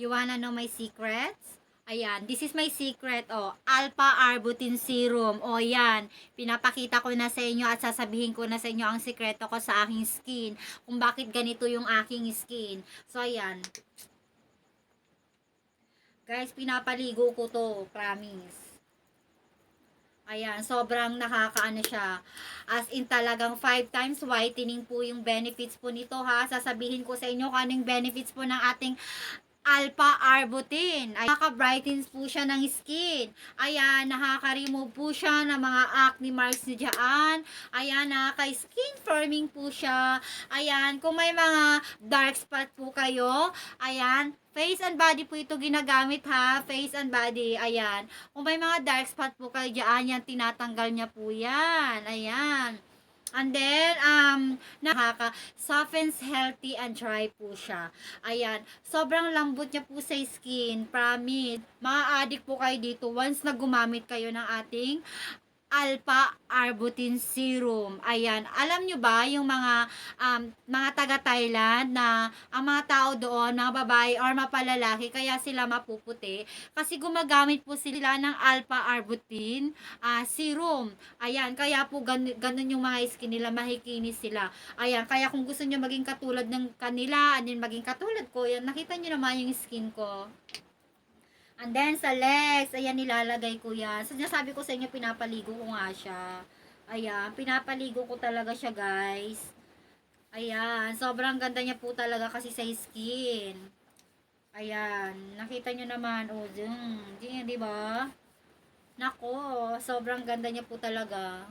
You wanna know my secrets? Ayan, this is my secret, oh. Alpha Arbutin Serum. O, yan. Pinapakita ko na sa inyo at sasabihin ko na sa inyo ang sikreto ko sa aking skin. Kung bakit ganito yung aking skin. So, ayan. Guys, pinapaligo ko to. Promise. Ayan, sobrang nakakaano siya. As in talagang 5 times whitening po yung benefits po nito ha. Sasabihin ko sa inyo kung anong benefits po ng ating alpha arbutin. Ay, nakaka-brightens po siya ng skin. Ayan, nakaka-remove po siya ng mga acne marks niyo dyan. Ayan, nakaka-skin firming po siya. Ayan, kung may mga dark spot po kayo, ayan, face and body po ito ginagamit ha. Face and body, ayan. Kung may mga dark spot po kayo dyan, yan, tinatanggal niya po yan. Ayan. And then, um, nakaka softens healthy and dry po siya. Ayan. Sobrang lambot niya po sa skin. Promise. Maa-addict po kayo dito once na gumamit kayo ng ating Alpha Arbutin Serum. Ayan. Alam nyo ba yung mga um, mga taga Thailand na ang mga tao doon, mga babae or mapalalaki, kaya sila mapuputi kasi gumagamit po sila ng Alpha Arbutin ah, Serum. Ayan, kaya po gan- ganun yung mga skin nila, mahikinis sila. Ayan, kaya kung gusto nyo maging katulad ng kanila, then maging katulad ko, yan, nakita nyo naman yung skin ko. And then sa legs, ayan nilalagay ko yan. So, sabi ko sa inyo, pinapaligo ko nga siya. Ayan, pinapaligo ko talaga siya guys. Ayan, sobrang ganda niya po talaga kasi sa skin. Ayan, nakita nyo naman, oh, dyan, dyan, di ba? Nako, sobrang ganda niya po talaga.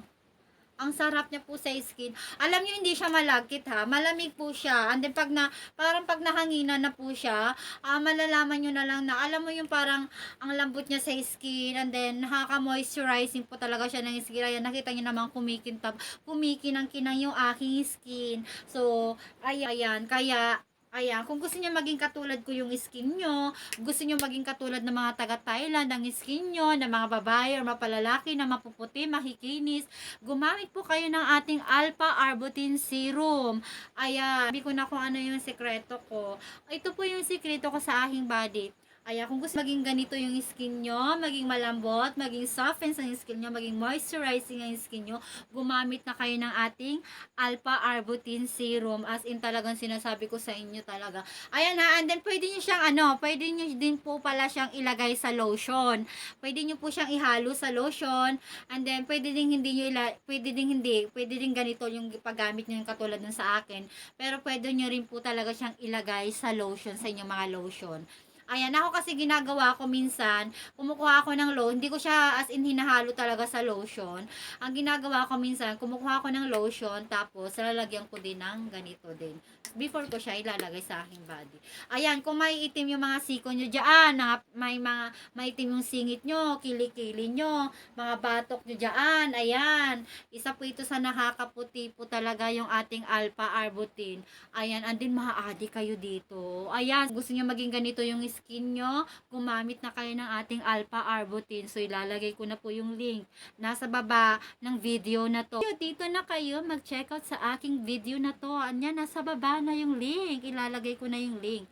Ang sarap niya po sa skin. Alam niyo hindi siya malagkit ha. Malamig po siya. And then pag na parang pag nahanginan na po siya, ah, malalaman niyo na lang na alam mo yung parang ang lambot niya sa skin and then nakaka-moisturizing po talaga siya ng skin. Ayan, nakita niyo naman kumikintab. Kumikinang-kinang yung aking skin. So, ay ayan, kaya Ayan, kung gusto niyo maging katulad ko yung skin nyo, gusto niyo maging katulad ng mga taga-Thailand, ang skin nyo, ng mga babae or mapalalaki na mapuputi, makikinis, gumamit po kayo ng ating Alpha Arbutin Serum. Ayan, sabi ko na kung ano yung sekreto ko. Ito po yung sekreto ko sa aking body. Ayan, kung gusto maging ganito yung skin nyo, maging malambot, maging soften sa skin nyo, maging moisturizing ang skin nyo, gumamit na kayo ng ating Alpha Arbutin Serum. As in talagang sinasabi ko sa inyo talaga. Ayan ha, and then pwede nyo siyang ano, pwede nyo din po pala siyang ilagay sa lotion. Pwede nyo po siyang ihalo sa lotion, and then pwede din hindi nyo ila, pwede din hindi, pwede din ganito yung paggamit nyo yung katulad nun sa akin. Pero pwede nyo rin po talaga siyang ilagay sa lotion, sa inyong mga lotion. Ayan, ako kasi ginagawa ko minsan, kumukuha ako ng lotion, hindi ko siya as in hinahalo talaga sa lotion. Ang ginagawa ko minsan, kumukuha ako ng lotion, tapos lalagyan ko din ng ganito din. Before ko siya ilalagay sa aking body. Ayan, kung may itim yung mga siko nyo dyan, na may mga may itim yung singit nyo, kilikili nyo, mga batok nyo dyan, ayan. Isa po ito sa nakakaputi po talaga yung ating alpha arbutin. Ayan, and then maaadi kayo dito. Ayan, gusto nyo maging ganito yung nyo, gumamit na kayo ng ating alpha arbutin. So, ilalagay ko na po yung link. Nasa baba ng video na to. Dito na kayo, mag-check out sa aking video na to. Anya, nasa baba na yung link. Ilalagay ko na yung link.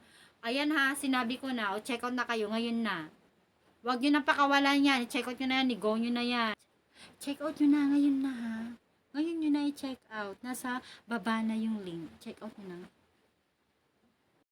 Ayan ha, sinabi ko na. O, check out na kayo ngayon na. Huwag nyo nang pakawalan yan. Check out nyo na yan. I-go nyo na yan. Check out nyo na ngayon na ha. Ngayon nyo na i-check out. Nasa baba na yung link. Check out nyo na.